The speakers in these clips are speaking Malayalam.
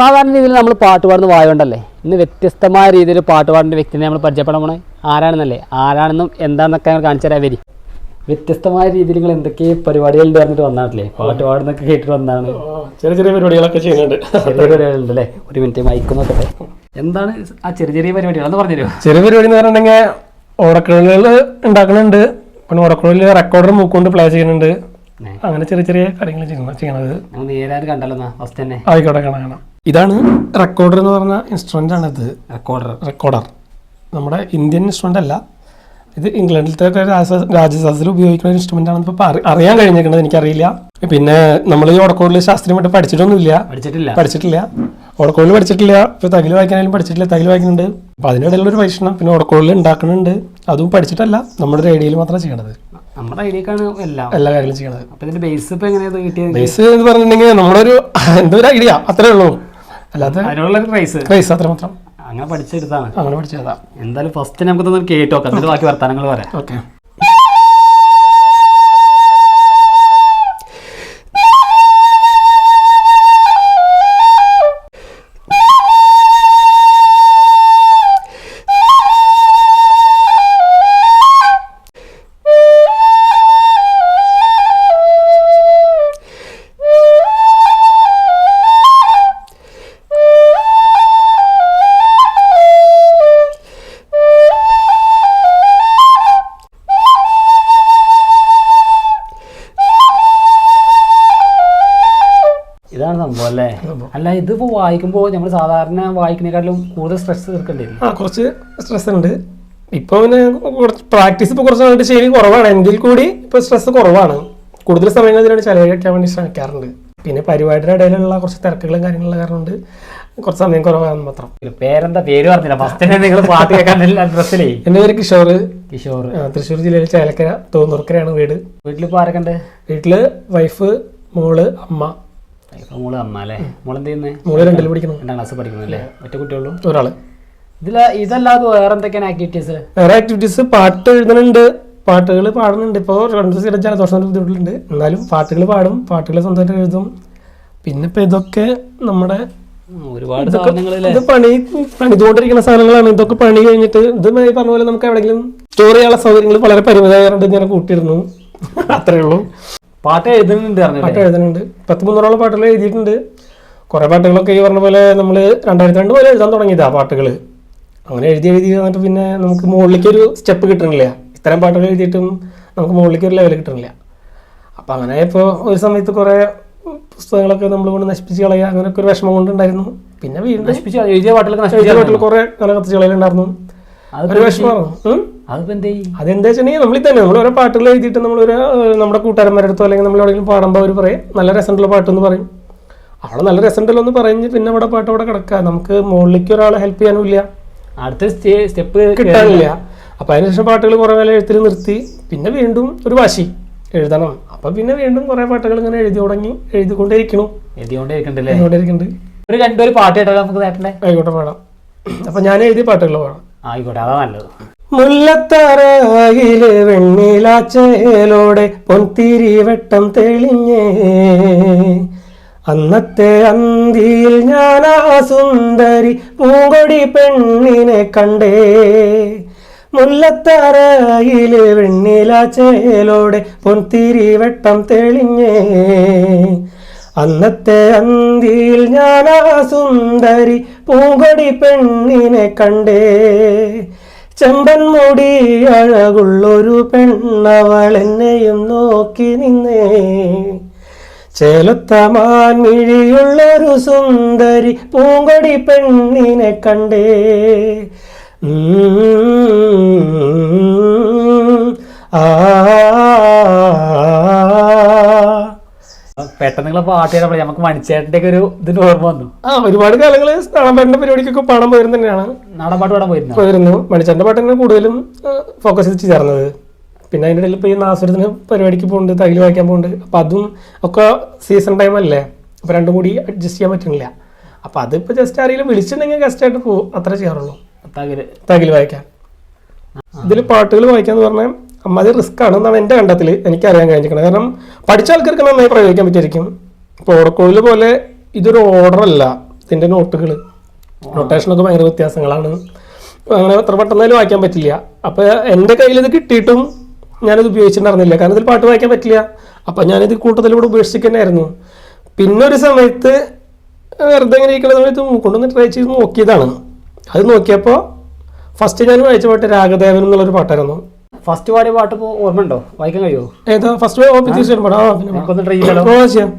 സാധാരണ രീതിയിൽ നമ്മൾ പാട്ട് പാടുന്ന വായുണ്ടല്ലേ? ഇന്ന് വ്യത്യസ്തമായ രീതിയിൽ പാട്ട് പാടുന്ന വ്യക്തിനെ നമ്മൾ പരിചയപ്പെടണം പോണേ. ആരാണെന്നല്ലേ? ആരാണെന്നും എന്താണെന്നൊക്കെ ഞങ്ങൾ കാണിച്ചു തരാൻ വരി വ്യത്യസ്തമായ രീതിയിൽ നിങ്ങൾ എന്തൊക്കെ പരിപാടികളുണ്ട് പറഞ്ഞിട്ട് വന്നാണല്ലേ? പാട്ട് പാടുന്നൊക്കെ കേട്ടിട്ട് വന്നാണ്. ചെറിയ ചെറിയ പരിപാടികളൊക്കെ ചെയ്യുന്നുണ്ട്. ചെറിയ പരിപാടികളുണ്ട് അല്ലേ ഒരു മിനിറ്റ് മൈക്ക് നോക്കട്ടെ. എന്താണ് ആ ചെറിയ ചെറിയ പരിപാടികൾ? എന്ന് പറഞ്ഞു തരുമോ ചെറിയ പരിപാടി എന്ന് പറഞ്ഞിട്ടുണ്ടെങ്കിൽ ഓടക്കുഴലുകൾ ഉണ്ടാക്കുന്നുണ്ട് പിന്നെ ഓടക്കുഴലിൽ റെക്കോർഡർ മൂക്കൊണ്ട് പ്ലേ ചെയ്യുന്നുണ്ട്. അങ്ങനെ ചെറിയ ചെറിയ കാര്യങ്ങൾ ചെയ്യുന്ന ചെയ്യണത്. നമ്മൾ നേരെ കണ്ടല്ലോ എന്നാ? ഫസ്റ്റ് തന്നെ. ആയിക്കോട്ടെ കാണാം കാണാം. ഇതാണ് റെക്കോർഡർ എന്ന് പറഞ്ഞ ഇൻസ്ട്രുമെന്റ് ആണ് ഇത് റെക്കോർഡർ റെക്കോർഡർ നമ്മുടെ ഇന്ത്യൻ ഇൻസ്ട്രുമെന്റ് അല്ല. ഇത് ഇംഗ്ലണ്ടിലത്തെ ഒക്കെ രാജ- രാജ്യശാസ്ത്രത്തിൽ ഉപയോഗിക്കുന്ന ഒരു ഇൻസ്ട്രുമെന്റ് ആണെന്ന് ഇപ്പോൾ അറിയാൻ കഴിഞ്ഞിരിക്കുന്നത് എനിക്കറിയില്ല. പിന്നെ നമ്മൾ ഈ ഓടക്കോടിൽ ശാസ്ത്രീയമായിട്ട് പഠിച്ചിട്ടൊന്നുമില്ല. പഠിച്ചിട്ടില്ല. പഠിച്ചിട്ടില്ല. ഓടക്കോളിൽ പഠിച്ചിട്ടില്ല. ഇപ്പോൾ തകിൽ വായിക്കാനായാലും പഠിച്ചിട്ടില്ല. തകിൽ വായിക്കുന്നുണ്ട്. അപ്പോൾ അതിനിടയിലുള്ള ഒരു പരീക്ഷണം. പിന്നെ ഓടക്കോളിൽ ഉണ്ടാക്കുന്നുണ്ട്. അതും പഠിച്ചിട്ടല്ല. നമ്മുടെ ഐഡിയയിൽ മാത്രമേ ചെയ്യണത്. നമ്മുടെ ഐഡിയക്കാണ് എല്ലാം. എല്ലാ കാര്യങ്ങളും ചെയ്യണത്. അപ്പൊ ഇതിന്റെ ബേസ് ഇപ്പോൾ എങ്ങനെയാണ് കിട്ടിയത്? ബേസ് എന്ന് പറഞ്ഞിട്ടുണ്ടെങ്കിൽ നമ്മളൊരു എന്തൊരു ഐഡിയ അത്രേ ഉള്ളൂ. അല്ലാതെ അതിനുള്ള ക്രൈസ് ക്രൈസ് അത്ര മാത്രം. അങ്ങനെ പഠിച്ചെടുത്താണ്. അങ്ങനെ പഠിച്ചതാ. എന്തായാലും ഫസ്റ്റ് നമുക്ക് തന്നെ കേട്ടോ എന്നിട്ട് ബാക്കി വർത്തമാനങ്ങൾ പറയാം. ഓക്കെ സംഭവം അല്ലേ? അല്ല ഇതിപ്പോ വായിക്കുമ്പോൾ നമ്മൾ സാധാരണ വായിക്കുന്നതിനെക്കാട്ടിലും കൂടുതൽ സ്ട്രെസ് തീർക്കേണ്ടി വരും ആ കുറച്ച് സ്ട്രെസ് ഉണ്ട്. ഇപ്പൊ പിന്നെ കുറച്ച് പ്രാക്ടീസ് ഇപ്പൊ കുറച്ച് നാളായിട്ട് ശരി കുറവാണ്. എങ്കിൽ കൂടി ഇപ്പൊ സ്ട്രെസ് കുറവാണ്. കൂടുതൽ സമയങ്ങൾ ഇതിനാണ് ചെലവഴിക്കാൻ വേണ്ടി ശ്രമിക്കാറുണ്ട്. പിന്നെ പരിപാടിയുടെ ഇടയിലുള്ള കുറച്ച് തിരക്കുകളും കാര്യങ്ങളും കാരണം കൊണ്ട് കുറച്ച് സമയം കുറവാണ് മാത്രം. പേരെന്താ? പേര് പറഞ്ഞില്ല. ഫസ്റ്റ് നിങ്ങൾ പാട്ട് കേൾക്കാൻ അഡ്രസ്സിലേ എന്റെ പേര് കിഷോർ. കിഷോർ. തൃശ്ശൂർ ജില്ലയിൽ ചേലക്കര തോന്നൂർക്കരയാണ് വീട്. വീട്ടിൽ ഇപ്പൊ ആരൊക്കെ ഉണ്ട്? വീട്ടിൽ വൈഫ് മോൾ അമ്മ. ഇപ്പൊ മോൾ അമ്മ അല്ലേ മോൾ എന്ത് ചെയ്യുന്നേ മോൾ രണ്ടിൽ പഠിക്കുന്നു. രണ്ടാം ക്ലാസ് പഠിക്കുന്നല്ലേ ഒറ്റ കുട്ടിയുള്ളൂ? ഒരാൾ. ഇതില ഇതല്ലാതെ വേറെ എന്തൊക്കെയാണ് ആക്ടിവിറ്റീസ് വേറെ ആക്ടിവിറ്റീസ് പാട്ട് എഴുതുന്നുണ്ട് പാട്ടുകൾ പാടുന്നുണ്ട്. ഇപ്പോൾ രണ്ട് ദിവസം ജലദോഷം ബുദ്ധിമുട്ടുണ്ട് എന്നാലും പാട്ടുകൾ പാടും. പാട്ടുകൾ സ്വന്തമായിട്ട് എഴുതും. പിന്നെ ഇപ്പൊ ഇതൊക്കെ നമ്മുടെ ഒരുപാട് ഇത് പണി പണിതുകൊണ്ടിരിക്കുന്ന സാധനങ്ങളാണ്. ഇതൊക്കെ പണി കഴിഞ്ഞിട്ട് ഇത് പറഞ്ഞ പോലെ നമുക്ക് എവിടെയെങ്കിലും സ്റ്റോർ ചെയ്യാനുള്ള സൗകര്യങ്ങൾ വളരെ പരിമിതമായതുകൊണ്ട് ഇങ്ങനെ കൂട്ടിയിരുന്നു. അത്രേ ഉള്ളൂ. പാട്ട് എഴുതുന്നുണ്ട് പാട്ട് എഴുതുന്നുണ്ട്. പത്ത് മുന്നൂറോളം പാട്ടുകൾ എഴുതിയിട്ടുണ്ട്. കുറേ പാട്ടുകളൊക്കെ ഈ പറഞ്ഞ പോലെ നമ്മൾ രണ്ടായിരത്തി രണ്ട് പോലെ എഴുതാൻ തുടങ്ങിയതാ പാട്ടുകൾ അങ്ങനെ എഴുതി എഴുതി വന്നിട്ട് പിന്നെ നമുക്ക് മുകളിലേക്ക് ഒരു സ്റ്റെപ്പ് കിട്ടണില്ല. ഇത്തരം പാട്ടുകൾ എഴുതിയിട്ടും നമുക്ക് മുകളിലേക്ക് ഒരു ലെവൽ കിട്ടണില്ല. അപ്പം അങ്ങനെ ഇപ്പോൾ ഒരു സമയത്ത് കുറേ പുസ്തകങ്ങളൊക്കെ നമ്മൾ കൊണ്ട് നശിപ്പിച്ച് കളയുക അങ്ങനെയൊക്കെ ഒരു വിഷമം കൊണ്ടുണ്ടായിരുന്നു. പിന്നെ വീണ്ടും നശിപ്പിച്ചു എഴുതിയ പാട്ടുകളൊക്കെ നശിപ്പിച്ച പാട്ടുകൾ കുറേ അങ്ങനെ കത്തിച്ച് അത് ഒരു വിഷമമായിരുന്നു ഉം. അതിപ്പോ അതെന്താ നമ്മൾ തന്നെ നമ്മൾ ഓരോ പാട്ടുകൾ എഴുതിയിട്ട് നമ്മൾ ഒരു നമ്മുടെ കൂട്ടുകാരന്മാരുടെ അടുത്തോ അല്ലെങ്കിൽ നമ്മൾ എവിടെയെങ്കിലും പാടുമ്പോൾ അവർ പറയും നല്ല രസമുള്ള പാട്ടെന്ന് പറയും. അവിടെ നല്ല രസമുണ്ടല്ലോ എന്ന് പറഞ്ഞ് പിന്നെ അവിടെ പാട്ട് അവിടെ കിടക്കുക നമുക്ക് മുകളിലേക്ക് ഒരാളെ ഹെൽപ്പ് ചെയ്യാനും ഇല്ല. അടുത്ത സ്റ്റെപ്പ് കിട്ടാനില്ല. അപ്പം അതിനുശേഷം പാട്ടുകൾ കുറേ കാലം എഴുത്തിൽ നിർത്തി. പിന്നെ വീണ്ടും ഒരു വാശി എഴുതണം. അപ്പം പിന്നെ വീണ്ടും കുറേ പാട്ടുകൾ ഇങ്ങനെ എഴുതി തുടങ്ങി എഴുതിക്കൊണ്ടേയിരിക്കണം. എഴുതിയോണ്ടേ ഇരിക്കണ്ടല്ലേ എഴുതിക്കൊണ്ടേയിരിക്കുന്നുണ്ട് ഒരു രണ്ടൊരു പാട്ട് കേട്ടോ നമുക്ക് നേട്ടണ്ടേ? ആയിക്കോട്ടെ പാടാം. അപ്പം ഞാൻ എഴുതിയ പാട്ടുകൾ പാടാം. ആയിക്കോട്ടെ അതാ നല്ലത്. മുല്ലത്തറയിൽ വെണ്ണിലാച്ചേലോടെ പൊൻതിരി വെട്ടം തെളിഞ്ഞേ. അന്നത്തെ അന്തിയിൽ ഞാൻ ആ സുന്ദരി പൂങ്കൊടി പെണ്ണിനെ കണ്ടേ. മുല്ലത്തറയിൽ വെണ്ണിലാച്ചേലോടെ പൊൻതിരി വെട്ടം തെളിഞ്ഞേ. അന്നത്തെ അന്തിയിൽ ഞാൻ ആ സുന്ദരി പൂങ്കൊടി പെണ്ണിനെ കണ്ടേ. ചെമ്പൻ മുടി അഴകുള്ളൊരു പെണ്ണവൾ എന്നെയും നോക്കി നിന്നേ. ചേലത്ത മാൻമിഴിയുള്ളൊരു സുന്ദരി പൂങ്കൊടി പെണ്ണിനെ കണ്ടേ. ആ പെട്ടെന്ന് നിങ്ങളെ പാട്ട് കേട്ടപ്പോൾ നമുക്ക് മണിച്ചേട്ടന്റെ ഒക്കെ ഒരു ഇതിന്റെ ഓർമ്മ വന്നു. ആ ഒരുപാട് കാലങ്ങളിൽ നാടൻപാട്ടിന്റെ പരിപാടിക്കൊക്കെ പാടാൻ പോയിരുന്നു തന്നെയാണ്. നാടൻ പാട്ട് പാടാൻ പോയിരുന്നു? പോയിരുന്നു. മണിച്ചന്റെ പാട്ടിനെ കൂടുതലും ഫോക്കസ് ചെയ്ത് ചേർന്നത്. പിന്നെ അതിന്റെ ഇടയിൽ ഇപ്പോൾ ഈ നാസുരത്തിന് പരിപാടിക്ക് പോകുന്നുണ്ട് തൈൽ വായിക്കാൻ പോകുന്നുണ്ട് അപ്പം അതും ഒക്കെ സീസൺ ടൈം അല്ലേ? അപ്പം രണ്ടും കൂടി അഡ്ജസ്റ്റ് ചെയ്യാൻ പറ്റുന്നില്ല. അപ്പം അതിപ്പോൾ ജസ്റ്റ് ആരെങ്കിലും വിളിച്ചിട്ടുണ്ടെങ്കിൽ ഗസ്റ്റ് ആയിട്ട് പോകും അത്ര ചെയ്യാറുള്ളൂ. തകിൽ. തകിൽ വായിക്കാൻ. ഇതിൽ പാട്ടുകൾ വായിക്കാന്ന് പറഞ്ഞാൽ അമ്മാതി റിസ്ക് ആണെന്നാണ് എന്റെ കണ്ടത്തിൽ. എനിക്കറിയാൻ കഴിഞ്ഞിരിക്കുന്നത്. കാരണം പഠിച്ച ആൾക്കാർക്ക് നന്നായി പ്രയോഗിക്കാൻ പറ്റിയിരിക്കും. ഇപ്പോൾ ഓടക്കോഴിൽ പോലെ ഇതൊരു ഓർഡർ അല്ല. ഇതിന്റെ നോട്ടുകൾ നൊട്ടേഷനൊക്കെ ഭയങ്കര വ്യത്യാസങ്ങളാണ്. അങ്ങനെ അത്ര പെട്ടെന്നാലും വായിക്കാൻ പറ്റില്ല. അപ്പോൾ എന്റെ കയ്യിൽ ഇത് കിട്ടിയിട്ടും ഞാനിത് ഉപയോഗിച്ചിട്ടുണ്ടായിരുന്നില്ല. കാരണം ഇതിൽ പാട്ട് വായിക്കാൻ പറ്റില്ല. അപ്പം ഞാനിത് കൂട്ടത്തിലൂടെ ഉപേക്ഷിക്കുന്നതായിരുന്നു പിന്നെ ഒരു സമയത്ത് വെറുതെ ഇങ്ങനെ ഇരിക്കുന്ന സമയത്ത് കൊണ്ടുവന്ന് ട്രൈ ചെയ്ത് നോക്കിയതാണ്. അത് നോക്കിയപ്പോൾ ഫസ്റ്റ് ഞാൻ വായിച്ച പാട്ട് രാഗദേവൻ എന്നുള്ളൊരു പാട്ടായിരുന്നു. ഫസ്റ്റ് പാടിയ പാട്ട് ഇപ്പോൾ ഓർമ്മയുണ്ടോ? വായിക്കാൻ കഴിയുമോ? ഏതാ? ഫസ്റ്റ് തീർച്ചയായിട്ടും പാടാം. പാടാം. ട്രൈ ഓ, ചെയ്യാം.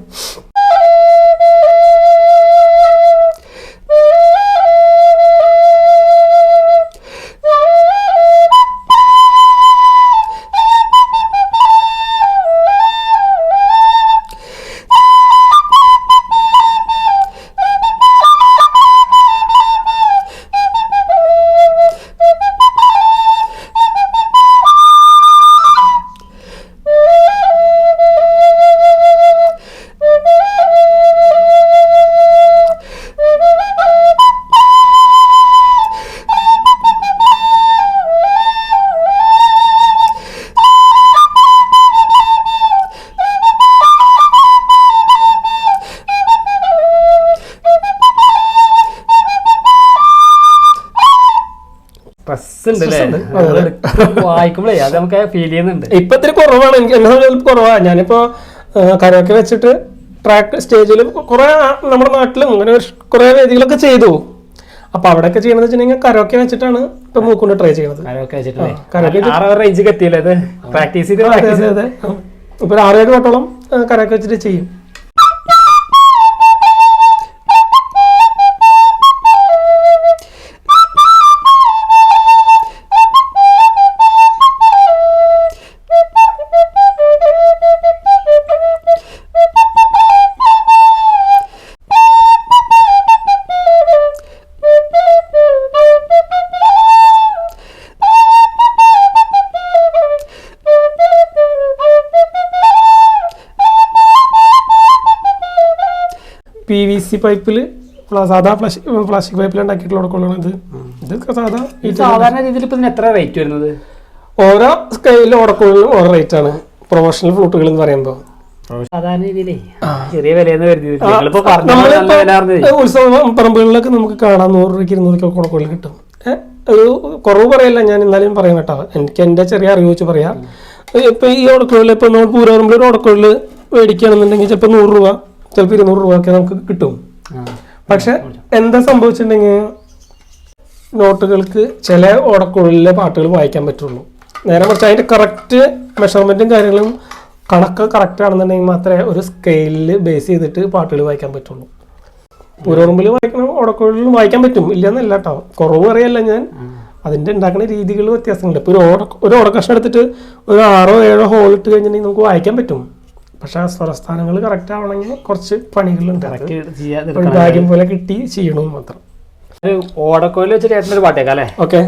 വായിക്കുമ്പോഴേ അത്. നമുക്ക് ഫീൽ ചെയ്യുന്നുണ്ട്. ഇപ്പൊ ഇത്തിരി കുറവാണ്. എനിക്ക് എന്നെ ഞാനിപ്പോ കരോക്കെ വെച്ചിട്ട് ട്രാക്ക് സ്റ്റേജിൽ കുറെ നമ്മുടെ നാട്ടിലും അങ്ങനെ കുറെ വേദികളൊക്കെ ചെയ്തു. അപ്പൊ അവിടെയൊക്കെ ചെയ്യണമെന്ന് വെച്ചിട്ടുണ്ടെങ്കിൽ കരോക്കെ വെച്ചിട്ടാണ് ഇപ്പൊ മൂക്കൊണ്ട് ട്രൈ ചെയ്യുന്നത് പ്രാക്ടീസ് ചെയ്ത്. പ്രാക്ടീസ് ഇപ്പൊ ആറേഴ് വട്ടോളം കരോക്കെ വെച്ചിട്ട് ചെയ്യും. പി വി സി പൈപ്പിൽ സാധാ പ്ലാസ്റ്റിക് പ്ലാസ്റ്റിക് പൈപ്പിൽ ഉണ്ടാക്കിയിട്ടുള്ള ഉടക്കുള്ളതാണ് ഇത് ഇതൊക്കെ സാധാ സാധാരണ രീതിയിൽ ഇപ്പം എത്ര റേറ്റ് വരുന്നത്? ഓരോ സ്കെയിലും ഉടക്കുള്ള ഓരോ റേറ്റ് ആണ്. പ്രൊഫഷണൽ ഫ്ലൂട്ടുകൾ എന്ന് പറയുമ്പോൾ സാധാരണ രീതിയിലേ ചെറിയ വിലയെന്ന് കരുതി ഉത്സവ പറമ്പുകളിലൊക്കെ നമുക്ക് കാണാൻ നൂറ് രൂപയ്ക്ക് ഇരുന്നൂറ് രൂപയ്ക്ക് ഉടക്കുള്ളിൽ കിട്ടും ഒരു കുറവ് പറയല്ല. ഞാൻ എന്നാലും പറയാം കേട്ടോ. എനിക്ക് എന്റെ ചെറിയ അറിവ് വെച്ച് പറയാം. ഇപ്പൊ ഈ ഉടക്കുള്ളിൽ ഇപ്പൊ നമ്മൾ പൂരപറമ്പിൽ ഒരു ഉടക്കുള്ളിൽ മേടിക്കുകയാണെന്നുണ്ടെങ്കിൽ ചിലപ്പോൾ നൂറ് രൂപ ചിലപ്പോൾ ഇരുന്നൂറ് രൂപ ഒക്കെ നമുക്ക് കിട്ടും. പക്ഷെ എന്താ സംഭവിച്ചിട്ടുണ്ടെങ്കിൽ നോട്ടുകൾക്ക് ചില ഓടക്കുഴലിലെ പാട്ടുകൾ വായിക്കാൻ പറ്റുള്ളൂ. നേരെ മറിച്ച് അതിന്റെ കറക്റ്റ് മെഷർമെന്റും കാര്യങ്ങളും കണക്ക് കറക്റ്റ് ആണെന്നുണ്ടെങ്കിൽ മാത്രമേ ഒരു സ്കെയിലിൽ ബേസ് ചെയ്തിട്ട് പാട്ടുകൾ വായിക്കാൻ പറ്റുള്ളൂ. പൂരോറുമ്പിൽ വായിക്കണം ഓടക്കുഴലിൽ വായിക്കാൻ പറ്റും. ഇല്ലെന്നല്ല കേട്ടോ കുറവ് അറിയല്ല ഞാൻ. അതിന്റെ ഉണ്ടാക്കുന്ന രീതികൾ വ്യത്യാസങ്ങളുണ്ട്. ഇപ്പോൾ ഒരു ഓട ഒരു ഓടക്കഷ്ണം എടുത്തിട്ട് ഒരു ആറോ ഏഴോ ഹോൾ ഇട്ട് കഴിഞ്ഞിട്ടുണ്ടെങ്കിൽ നമുക്ക് വായിക്കാൻ പറ്റും. പക്ഷെ ആ സ്വരസ്ഥാനങ്ങൾ കറക്റ്റ് ആവണമെങ്കിൽ കുറച്ച് പണികളുണ്ട് ഭാഗ്യം പോലെ കിട്ടി ചെയ്യണമെന്ന് മാത്രം. ഒരു ഓടക്കോൽ വെച്ചിട്ട് ഏട്ടനൊരു പാട്ടേക്കാം അല്ലേ? ഓക്കെ.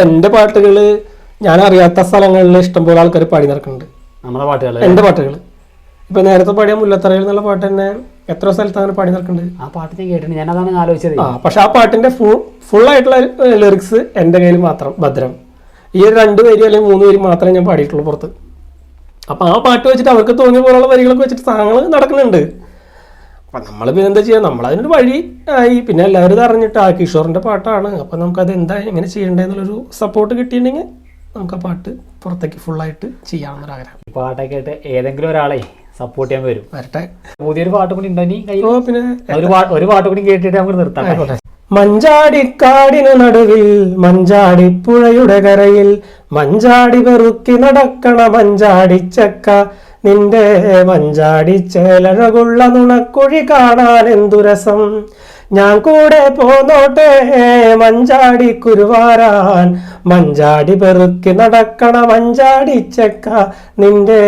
എന്റെ പാട്ടുകൾ ഞാൻ അറിയാത്ത സ്ഥലങ്ങളിൽ ഇഷ്ടംപോലെ ആൾക്കാർ പാടി നടക്കുന്നുണ്ട്. നമ്മളെ പാട്ടുകൾ എന്റെ പാട്ടുകൾ ഇപ്പൊ നേരത്തെ പാടിയ മുല്ലത്തറയിൽ എന്നുള്ള പാട്ട് തന്നെ എത്ര സ്ഥലത്ത് അങ്ങനെ പാടി നടക്കുന്നുണ്ട്. ആ പാട്ട് ഞാൻ കേട്ടിട്ടുണ്ട്. ഞാൻ അതാണ് ആലോചിച്ചത്. ആ പക്ഷെ ആ പാട്ടിന്റെ ഫുൾ ഫുൾ ആയിട്ടുള്ള ലിറിക്സ് എന്റെ കയ്യിൽ മാത്രം ഭദ്രം. ഈ ഒരു രണ്ട് പേര് അല്ലെങ്കിൽ മൂന്ന് പേര് മാത്രമേ ഞാൻ പാടിയിട്ടുള്ളൂ പുറത്ത്. അപ്പൊ ആ പാട്ട് വെച്ചിട്ട് അവർക്ക് തോന്നിയ പോലുള്ള വരികളൊക്കെ വെച്ചിട്ട് സാധനങ്ങൾ നടക്കുന്നുണ്ട്. അപ്പൊ നമ്മൾ പിന്നെ എന്താ ചെയ്യുക നമ്മളതിനൊരു വഴി ആയി. പിന്നെ എല്ലാവരും ഇത് അറിഞ്ഞിട്ട് ആ കിഷോറിന്റെ പാട്ടാണ്. അപ്പം നമുക്കത് എന്താ എങ്ങനെ ചെയ്യേണ്ടതെന്നുള്ളൊരു സപ്പോർട്ട് കിട്ടിയിട്ടുണ്ടെങ്കിൽ നമുക്ക് ആ പാട്ട് പുറത്തേക്ക് ഫുള്ളായിട്ട് ചെയ്യാവുന്നൊരു ആഗ്രഹം പാട്ടൊക്കെ ആയിട്ട് ഏതെങ്കിലും ഒരാളെ സപ്പോർട്ട് ചെയ്യാൻ വരും. വരട്ടെ. പുതിയൊരു പാട്ട് കൂടി ഉണ്ടോ നീ കയ്യിൽ? ഓ പിന്നെ ഒരു പാട്ട് ഒരു പാട്ട് കൂടി കേട്ടിട്ട് നമുക്ക് നിർത്താം മഞ്ചാടിക്കാടിന് നടുവിൽ മഞ്ചാടിപ്പുഴയുടെ കരയിൽ മഞ്ചാടി വെറുക്കി നടക്കണ മഞ്ചാടിച്ചക്ക നിന്റെ മഞ്ചാടി ചേലഴകുള്ള നുണക്കുഴി കാണാൻ എന്തു രസം? ഞാൻ കൂടെ പോന്നോട്ടെ മഞ്ചാടി കുരുവാരാൻ. മഞ്ചാടി പെറുക്കി നടക്കണ മഞ്ചാടി ചെക്ക. നിന്റെ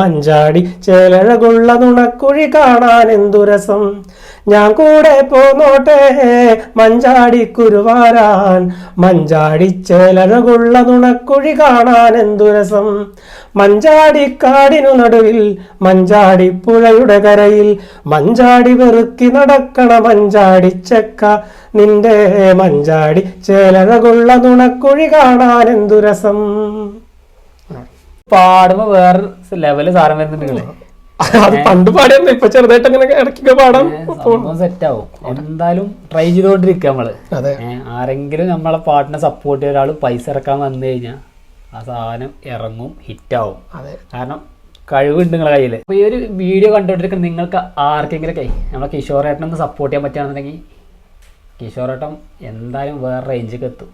മഞ്ചാടി ചേലഴകുള്ള നുണക്കുഴി കാണാൻ എന്തു രസം? ഞാൻ കൂടെ പോന്നോട്ടെ മഞ്ചാടി കുരുവാരാൻ. മഞ്ചാടി ചേലഴകുള്ള നുണക്കുഴി കാണാൻ എന്തു രസം? മഞ്ചാടിക്കാടിനു നടുവിൽ മഞ്ചാടി പുഴയുടെ കരയിൽ മഞ്ചാടി വെറുക്കി നടക്കണ മഞ്ചാടി ചെക്ക. നിന്റെ മഞ്ചാടി ചേലഴകുള്ള നുണക്കുഴി കാണാൻ എന്തു രസം? പാടുമ്പോ വേറെ ലെവൽ സാധനം വരുന്നുണ്ട് അത് പണ്ട് പാടിയാ ഇപ്പൊ ചെറുതായിട്ട് അങ്ങനെ ഇടയ്ക്കൊക്കെ പാടാം. സെറ്റ് ആവും. എന്തായാലും ട്രൈ ചെയ്തോണ്ടിരിക്കുക നമ്മൾ. ആരെങ്കിലും നമ്മളെ പാട്ടിനെ സപ്പോർട്ട് ചെയ്ത ഒരാൾ പൈസ ഇറക്കാൻ വന്നു കഴിഞ്ഞാൽ ആ സാധനം ഇറങ്ങും ഹിറ്റാവും. അതെ. കാരണം കഴിവുണ്ട് നിങ്ങളുടെ കയ്യിൽ അപ്പോൾ ഈ ഒരു വീഡിയോ കണ്ടുകൊണ്ടിരിക്കുന്ന നിങ്ങൾക്ക് ആർക്കെങ്കിലൊക്കെ നമ്മളെ കിഷോറേട്ടനെ ഒന്ന് സപ്പോർട്ട് ചെയ്യാൻ പറ്റുകയാണെന്നുണ്ടെങ്കിൽ കിഷോറേട്ടൻ എന്തായാലും വേറെ റേഞ്ചിലേക്ക് എത്തും.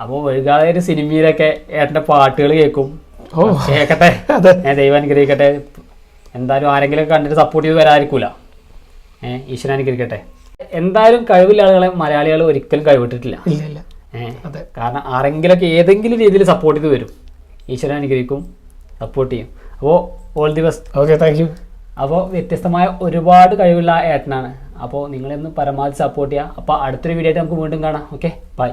അപ്പോൾ ഒഴുകാതെ ഒരു സിനിമയിലൊക്കെ ഏട്ടന്റെ പാട്ടുകൾ കേൾക്കും. ഓ. കേൾക്കട്ടെ. ഞാൻ ദൈവം അനുഗ്രഹിക്കട്ടെ. എന്തായാലും ആരെങ്കിലും കണ്ടിട്ട് സപ്പോർട്ട് ചെയ്ത് വരാതിരിക്കൂല. ഏഹ് ഈശ്വരൻ അനുഗ്രഹിക്കട്ടെ. എന്തായാലും കഴിവില്ല ആളുകളെ മലയാളികൾ ഒരിക്കലും കഴിവിട്ടിട്ടില്ല ഇല്ല ഇല്ല. ഏഹ് അതെ. കാരണം ആരെങ്കിലൊക്കെ ഏതെങ്കിലും രീതിയിൽ സപ്പോർട്ട് ചെയ്ത് വരും. ഈശ്വരൻ അനുഗ്രഹിക്കും സപ്പോർട്ട് ചെയ്യും. അപ്പോൾ all the best okay thank you അപ്പോൾ വ്യത്യസ്തമായ ഒരുപാട് കഴിവുള്ള ഏട്ടനാണ്. അപ്പോൾ നിങ്ങളെന്ന് പരമാവധി സപ്പോർട്ട് ചെയ്യുക അപ്പോൾ അടുത്തൊരു വീഡിയോ ആയിട്ട് നമുക്ക് വീണ്ടും കാണാം. Okay bye